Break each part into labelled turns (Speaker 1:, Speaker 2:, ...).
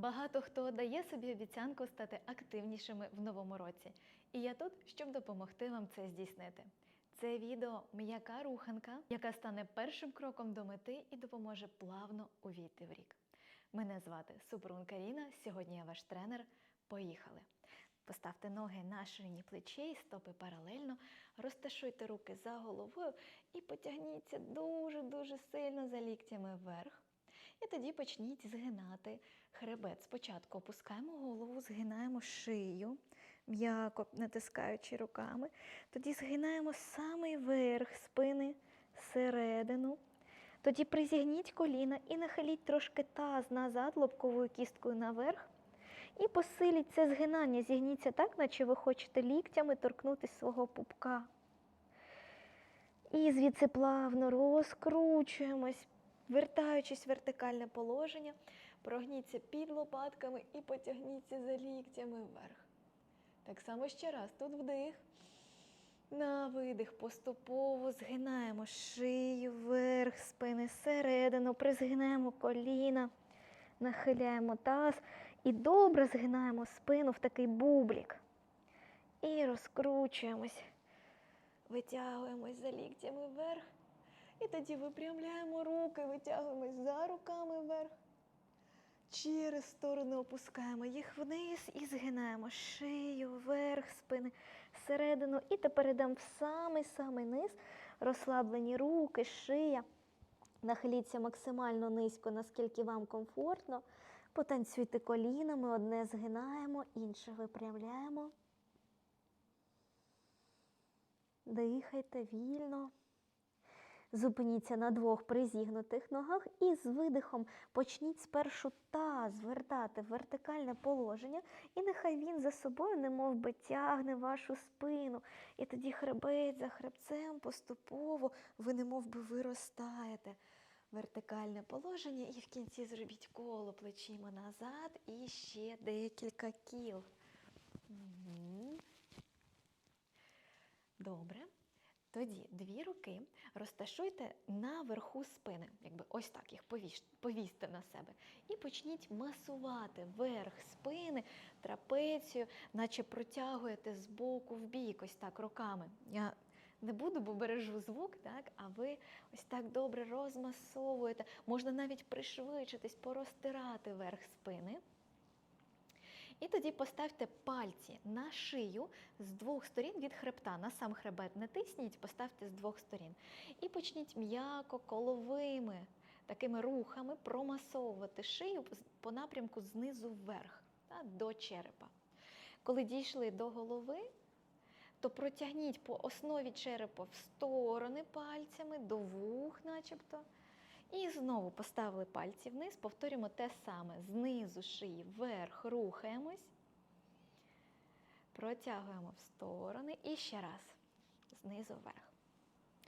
Speaker 1: Багато хто дає собі обіцянку стати активнішими в новому році. І я тут, щоб допомогти вам це здійснити. Це відео м'яка руханка, яка стане першим кроком до мети і допоможе плавно увійти в рік. Мене звати Супрун Каріна. Сьогодні я ваш тренер. Поїхали! Поставте ноги на ширині плечей, стопи паралельно, розташуйте руки за головою і потягніться дуже-дуже сильно за ліктями вверх. І тоді почніть згинати хребет. Спочатку опускаємо голову, згинаємо шию, м'яко натискаючи руками. Тоді згинаємо самий верх спини середину. Тоді призігніть коліна і нахиліть трошки таз назад, лобковою кісткою наверх. І посиліть це згинання. Зігніться так, наче ви хочете ліктями торкнутися свого пупка. І звідси плавно розкручуємось, вертаючись в вертикальне положення, прогніться під лопатками і потягніться за ліктями вверх. Так само ще раз. Тут вдих. На видих поступово згинаємо шию вверх, спини середину, призгинаємо коліна, нахиляємо таз і добре згинаємо спину в такий бублік. І розкручуємось, витягуємось за ліктями вверх. І тоді випрямляємо руки, витягуємось за руками вверх. Через сторони опускаємо їх вниз і згинаємо шию, вверх, спини, середину. І тепер йдемо в самий-самий низ. Розслаблені руки, шия. Нахиліться максимально низько, наскільки вам комфортно. Потанцюйте колінами, одне згинаємо, інше випрямляємо. Дихайте вільно. Зупиніться на двох призігнутих ногах і з видихом почніть спершу таз звертати в вертикальне положення, і нехай він за собою немов би тягне вашу спину. І тоді хребець за хребцем поступово ви немов би виростаєте. Вертикальне положення, і в кінці зробіть коло плечима назад і ще декілька кіл. Добре. Тоді дві руки розташуйте на верху спини, якби ось так їх повісьте на себе. І почніть масувати верх спини, трапецію, наче протягуєте з боку в бік, ось так руками. Я не буду, бо бережу звук, так? а ви ось так добре розмасовуєте. Можна навіть пришвидшитись, порозтирати верх спини. І тоді поставте пальці на шию з двох сторін від хребта. На сам хребет не тисніть, поставте з двох сторін. І почніть м'яко коловими такими рухами промасовувати шию по напрямку знизу вверх та, до черепа. Коли дійшли до голови, то протягніть по основі черепа в сторони пальцями, до вух, начебто. І знову поставили пальці вниз, повторюємо те саме. Знизу шиї вверх рухаємось, протягуємо в сторони і ще раз. Знизу вверх.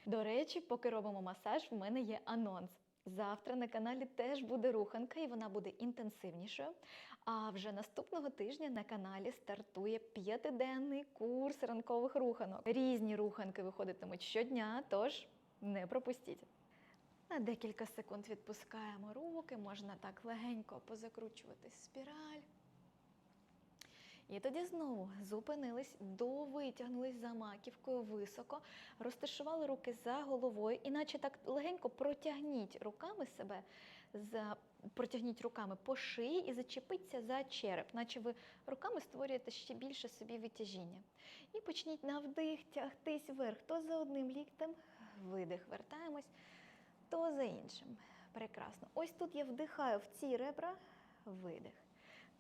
Speaker 1: До речі, поки робимо масаж, в мене є анонс. Завтра на каналі теж буде руханка, і вона буде інтенсивнішою. А вже наступного тижня на каналі стартує п'ятиденний курс ранкових руханок. Різні руханки виходитимуть щодня, тож не пропустіть. На декілька секунд відпускаємо руки, можна так легенько позакручувати спіраль. І тоді знову зупинились, довитягнулись за маківкою високо, розташували руки за головою, іначе так легенько протягніть руками себе, за, протягніть руками по шиї і зачепіться за череп, наче ви руками створюєте ще більше собі витяжіння. І почніть на вдих тягтись вверх, то за одним ліктем, видих, вертаємось то за іншим. Прекрасно. Ось тут я вдихаю в ці ребра, видих.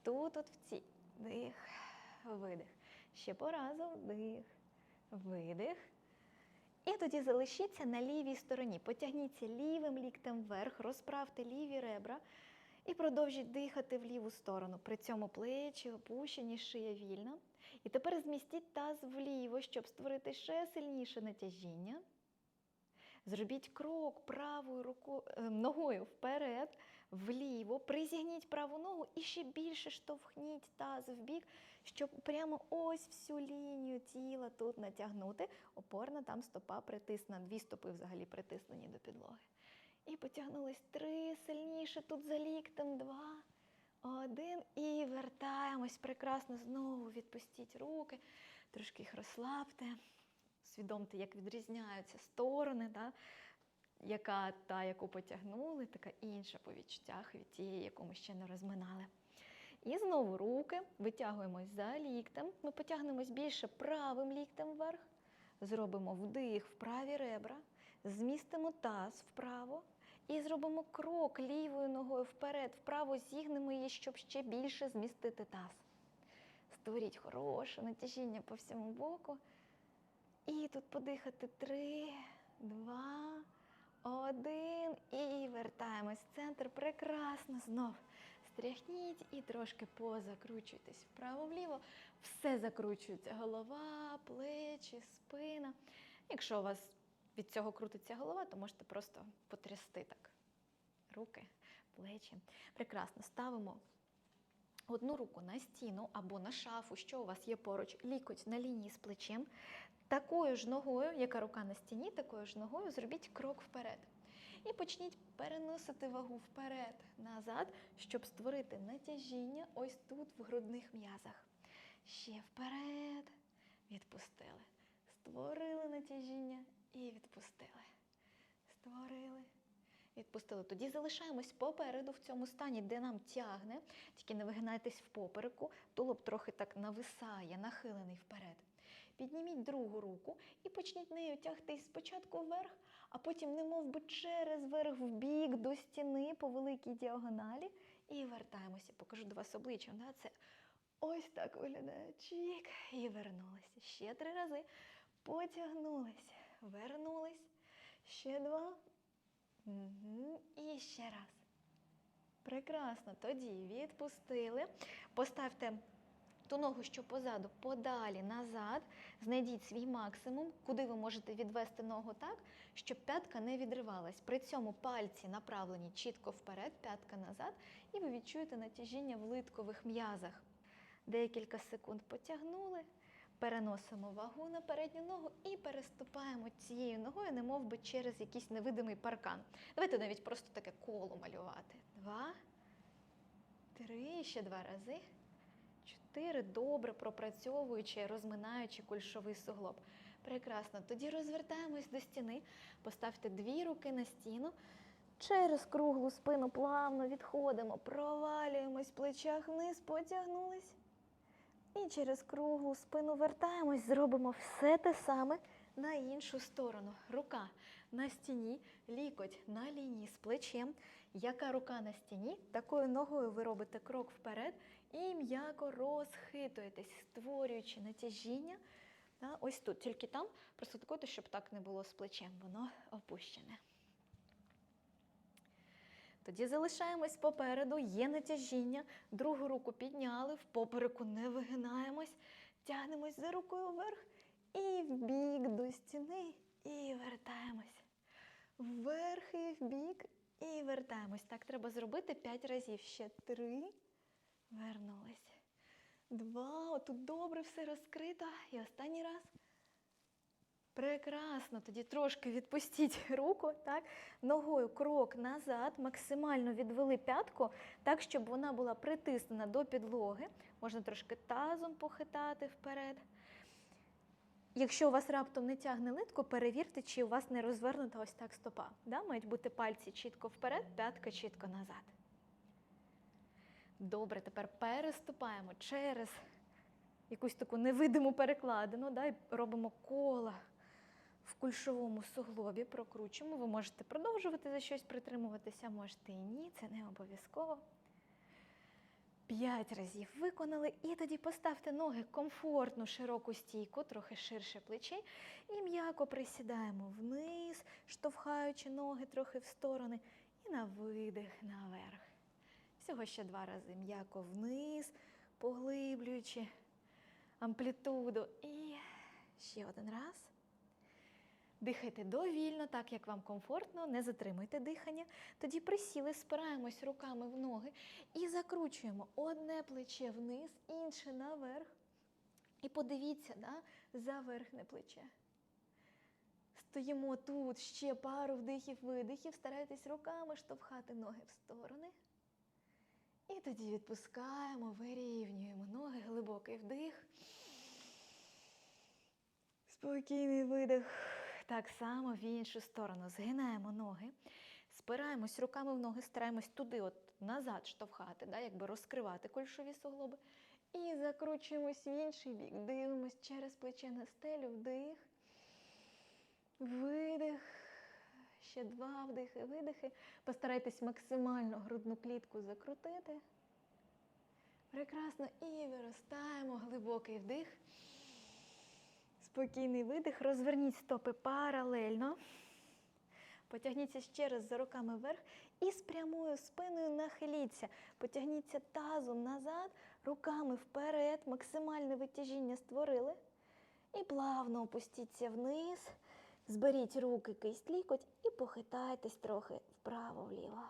Speaker 1: Тут от в ці дих, видих. Ще по разу вдих, видих. І тоді залишіться на лівій стороні. Потягніться лівим ліктем вверх, розправте ліві ребра і продовжіть дихати в ліву сторону. При цьому плечі опущені, шия вільна. І тепер змістіть таз вліво, щоб створити ще сильніше натяжіння. Зробіть крок правою руко, е, ногою вперед, вліво, призігніть праву ногу і ще більше штовхніть таз в бік, щоб прямо ось всю лінію тіла тут натягнути. Опорна там стопа притисна, дві стопи взагалі притиснені до підлоги. І потягнулись три сильніше тут за ліктем, два, Один і вертаємось. Прекрасно. Знову відпустіть руки, трошки їх розслабте. Свідомте, як відрізняються сторони, да? яка та, яку потягнули, така інша по відчуттях від тієї, яку ми ще не розминали. І знову руки витягуємось за ліктем. Ми потягнемось більше правим ліктем вверх. Зробимо вдих в праві ребра, змістимо таз вправо і зробимо крок лівою ногою вперед, вправо зігнемо її, щоб ще більше змістити таз. Створіть хороше натяжіння по всьому боку. І тут подихати три, два, один. І вертаємось в центр. Прекрасно знов. Стряхніть і трошки позакручуйтесь вправо-вліво. Все закручується. Голова, плечі, спина. Якщо у вас від цього крутиться голова, то можете просто потрясти так. Руки, плечі. Прекрасно. Ставимо одну руку на стіну або на шафу, що у вас є поруч, лікоть на лінії з плечем. Такою ж ногою, яка рука на стіні, такою ж ногою зробіть крок вперед. І почніть переносити вагу вперед, назад, щоб створити натяжіння ось тут, в грудних м'язах. Ще вперед. Відпустили. Створили натяжіння і відпустили. Створили. Відпустили. Тоді залишаємось попереду в цьому стані, де нам тягне. Тільки не вигинайтесь в попереку, тулуб трохи так нависає, нахилений вперед. Підніміть другу руку і почніть нею тягтись спочатку вверх, а потім, немов би через верх в бік до стіни по великій діагоналі. І вертаємося. Покажу до вас обличчям. Да? Це ось так виглядає. Чік. І вернулися. Ще три рази. Потягнулись. Вернулись. Ще два. І ще раз. Прекрасно. Тоді відпустили. Поставте ту ногу, що позаду, подалі назад. Знайдіть свій максимум, куди ви можете відвести ногу так, щоб п'ятка не відривалась. При цьому пальці направлені чітко вперед, п'ятка назад, і ви відчуєте натяжіння в литкових м'язах. Декілька секунд потягнули, переносимо вагу на передню ногу і переступаємо цією ногою, немов би через якийсь невидимий паркан. Давайте навіть просто таке коло малювати. Два, три, ще два рази. Чотири. Добре пропрацьовуючи, розминаючи кульшовий суглоб. Прекрасно. Тоді розвертаємось до стіни, поставте дві руки на стіну. Через круглу спину плавно відходимо, провалюємось в плечах вниз, потягнулись. І через круглу спину вертаємось, зробимо все те саме на іншу сторону. Рука на стіні, лікоть на лінії з плечем. Яка рука на стіні, такою ногою ви робите крок вперед і м'яко розхитуєтесь, створюючи натяжіння. Ось тут, тільки там, просто такото, щоб так не було з плечем, воно опущене. Тоді залишаємось попереду, є натяжіння, другу руку підняли, в попереку не вигинаємось, тягнемось за рукою вверх і в бік до стіни, і вертаємось. Вверх і в бік, і вертаємось. Так треба зробити 5 разів. Ще три. Вернулись. Два. Отут добре все розкрито. І останній раз. Прекрасно. Тоді трошки відпустіть руку, так? Ногою крок назад, максимально відвели п'ятку, так, щоб вона була притиснена до підлоги. Можна трошки тазом похитати вперед. Якщо у вас раптом не тягне литку, перевірте, чи у вас не розвернута ось так стопа. Да? Мають бути пальці чітко вперед, п'ятка чітко назад. Добре, тепер переступаємо через якусь таку невидиму перекладину, да? і робимо кола в кульшовому суглобі, прокручуємо. Ви можете продовжувати за щось притримуватися, можете і ні, це не обов'язково. П'ять разів виконали, і тоді поставте ноги комфортну широку стійку, трохи ширше плечей, і м'яко присідаємо вниз, штовхаючи ноги трохи в сторони, і на видих наверх. Всього ще два рази м'яко вниз, поглиблюючи амплітуду. І ще один раз. Дихайте довільно, так як вам комфортно, не затримуйте дихання. Тоді присіли, спираємось руками в ноги і закручуємо одне плече вниз, інше наверх. І подивіться да, за верхнє плече. Стоїмо тут ще пару вдихів-видихів, старайтесь руками штовхати ноги в сторони. І тоді відпускаємо, вирівнюємо ноги, глибокий вдих. Спокійний видих. Так само в іншу сторону. Згинаємо ноги, спираємось руками в ноги, стараємось туди, от назад штовхати, да, якби розкривати кульшові суглоби. І закручуємось в інший бік. Дивимось через плече на стелю, вдих. Видих. Ще два вдихи, видихи. Постарайтесь максимально грудну клітку закрутити. Прекрасно. І виростаємо. Глибокий вдих. Спокійний видих. Розверніть стопи паралельно. Потягніться ще раз за руками вверх і з прямою спиною нахиліться. Потягніться тазом назад, руками вперед, максимальне витяжіння створили. І плавно опустіться вниз. Зберіть руки, кисть лікоть і похитайтесь трохи вправо-вліво.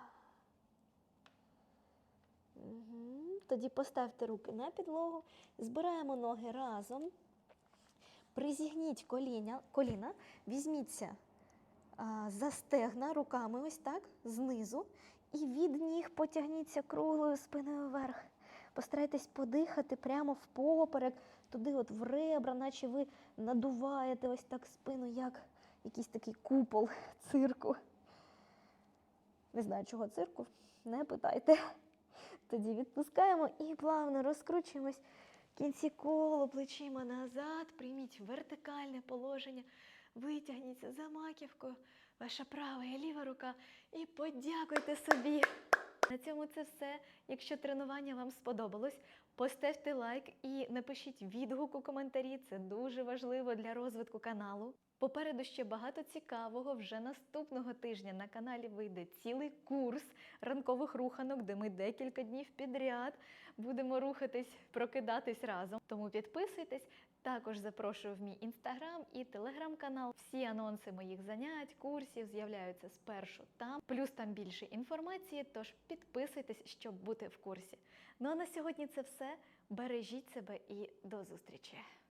Speaker 1: Угу. Тоді поставте руки на підлогу, збираємо ноги разом. Призігніть коліна, коліна візьміться а, за стегна руками, ось так, знизу, і від ніг потягніться круглою спиною вверх. Постарайтесь подихати прямо в поперек, туди, от в ребра, наче ви надуваєте ось так спину, як якийсь такий купол цирку. Не знаю, чого цирку, не питайте. Тоді відпускаємо і плавно розкручуємось. Кінці коло плечима назад, прийміть вертикальне положення, витягніться за маківкою, ваша права і ліва рука, і подякуйте собі. На цьому це все. Якщо тренування вам сподобалось, поставте лайк і напишіть відгук у коментарі. Це дуже важливо для розвитку каналу. Попереду ще багато цікавого. Вже наступного тижня на каналі вийде цілий курс ранкових руханок, де ми декілька днів підряд будемо рухатись, прокидатись разом. Тому підписуйтесь. Також запрошую в мій інстаграм і телеграм-канал. Всі анонси моїх занять, курсів з'являються спершу там. Плюс там більше інформації. Тож підписуйтесь, щоб бути в курсі. Ну а на сьогодні це все. Бережіть себе і до зустрічі!